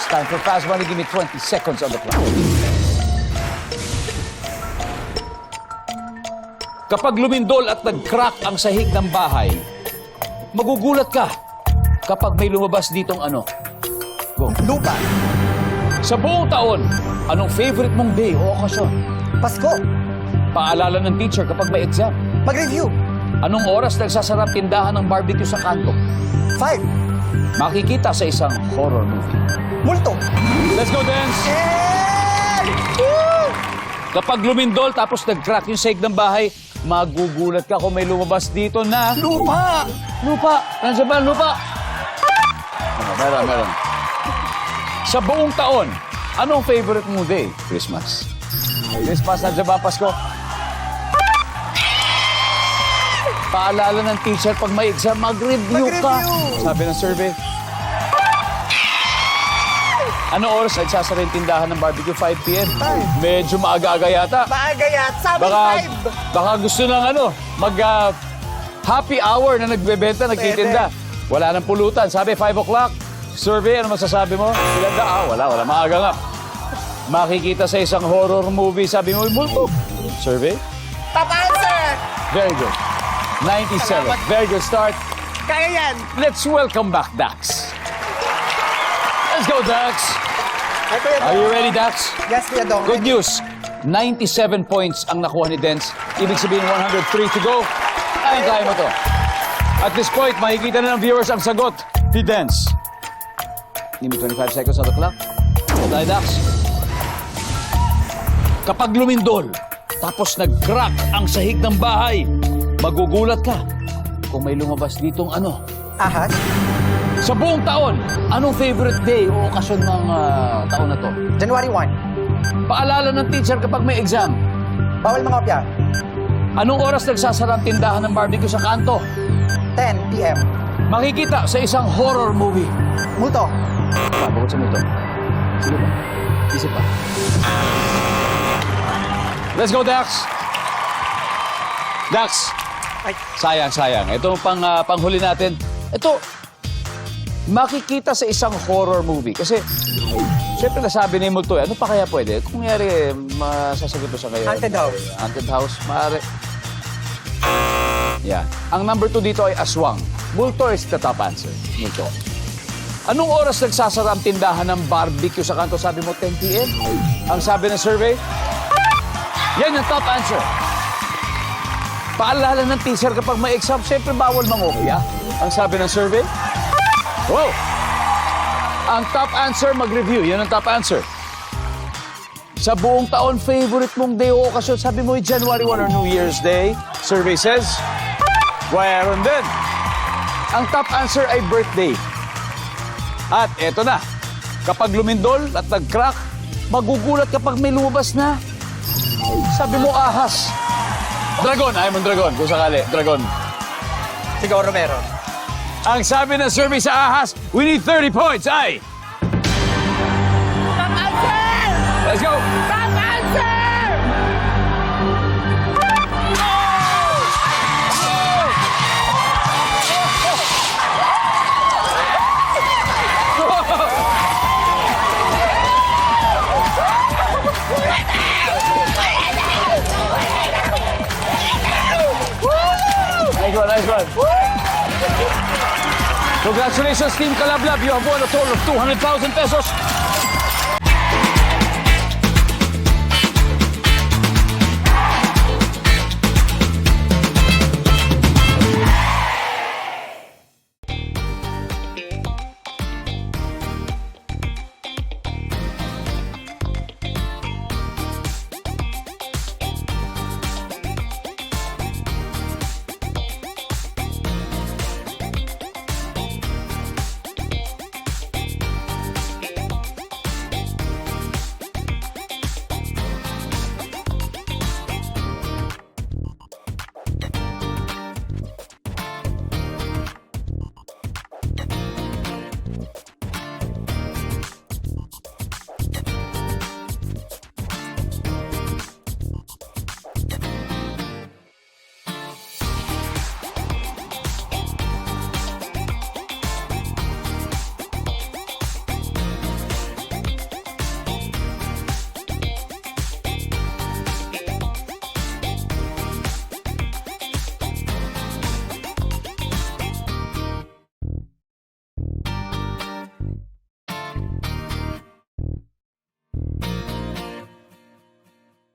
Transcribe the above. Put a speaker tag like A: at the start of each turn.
A: It's time for Fast Money. Give me 20 seconds on the clock. Kapag lumindol at nag-crack ang sahig ng bahay, magugulat ka kapag may lumabas ditong ano. Go.
B: Lupa.
A: Sa buong taon, anong favorite mong day o okasyon?
B: Pasko.
A: Paalala ng teacher kapag may exam.
B: Mag-review.
A: Anong oras nagsasarap tindahan ng barbecue sa kanto?
B: Five.
A: Makikita sa isang horror movie.
B: Multo.
A: Let's go, dance!
B: Eh!
A: Kapag lumindol tapos nag-crack yung sahig ng bahay, magugulat ka kung may lumabas dito na...
B: Lupa.
A: Lupa! Nandiyan ba lupa? Ano, meron, meron. Sa buong taon, anong favorite mo day? Christmas. Christmas, nandiyan ba Pasko? Paalala ng teacher, pag may exam, mag-review ka.
B: Mag-review.
A: Sabi ng survey. Ano oras nagsasara yung tindahan ng barbecue? 5 p.m.? Medyo maaga-aga yata.
B: Maaga yan. Sabi
A: Baka,
B: five.
A: baka gusto ng ano, mag ah, happy hour na nagbebenta, nagtitinda. Wala nang pulutan. Sabi 5 o'clock. Survey, ano masasabi mo? Ilan ka? Ah, wala, wala. Maaga nga. Makikita sa isang horror movie, sabi mo, multo. Survey?
B: Top answer.
A: Very good. 97.
B: Salamat.
A: Very good start.
B: Kaya yan.
A: Let's welcome back Dax. Let's go, Dax.
B: Ito.
A: Are you ready, Dax?
B: Yes, Kuya Dong.
A: Good news. 97 points ang nakuha ni Dance. Ibig sabihin 103 to go. Kaya kaya mo to. At this point, makikita na ng viewers ang sagot ni Dance. Give me 25 seconds on the clock. Tayo, Dax. Kapag lumindol, tapos nag-crack ang sahig ng bahay, magugulat ka kung may lumabas ditong ano.
B: Ahas.
A: Sa buong taon, anong favorite day o okasyon ng ah, taon na to?
B: January 1.
A: Paalala ng teacher kapag may exam.
B: Bawal mga opya.
A: Anong oras nagsasara ang tindahan ng barbecue sa kanto?
B: 10 p.m.
A: Makikita sa isang horror movie.
B: Multo.
A: Ah, bukod sa nito. Sige pa. Isip pa. Let's go, Dax! Dax!
B: Ay.
A: Sayang, sayang. Ito pang, ah, panghuli natin. Ito, makikita sa isang horror movie. Kasi, syempre nasabi ni Multo, eh, ano pa kaya pwede? Kung yari, masasagot mo sa kayo.
B: Haunted house.
A: Haunted house, maaari. Yeah. Ang number two dito ay aswang. Multo is the top answer. Multo. Anong oras nagsasara ang tindahan ng barbecue sa kanto? Sabi mo, 10 p.m. Ang sabi ng survey? Yan ang top answer. Paalala ng teacher kapag may exam, siyempre bawal mangopya. Ang sabi ng survey? Wow! Ang top answer, mag-review. Yan ang top answer. Sa buong taon, favorite mong day o okasyon, sabi mo, January 1 or New Year's Day. Survey says, Mayroon din. Ang top answer ay birthday. At eto na, kapag lumindol at nag-crack, magugulat kapag may lumabas na. Sabi mo, ahas. Dragon, ayaw mong dragon, kung sakali, dragon.
B: Siguro meron.
A: Ang sabi ng survey sa ahas, we need 30 points, ay! Nice one. Congratulations, Team Kalablab. You have won a total of 200,000 pesos.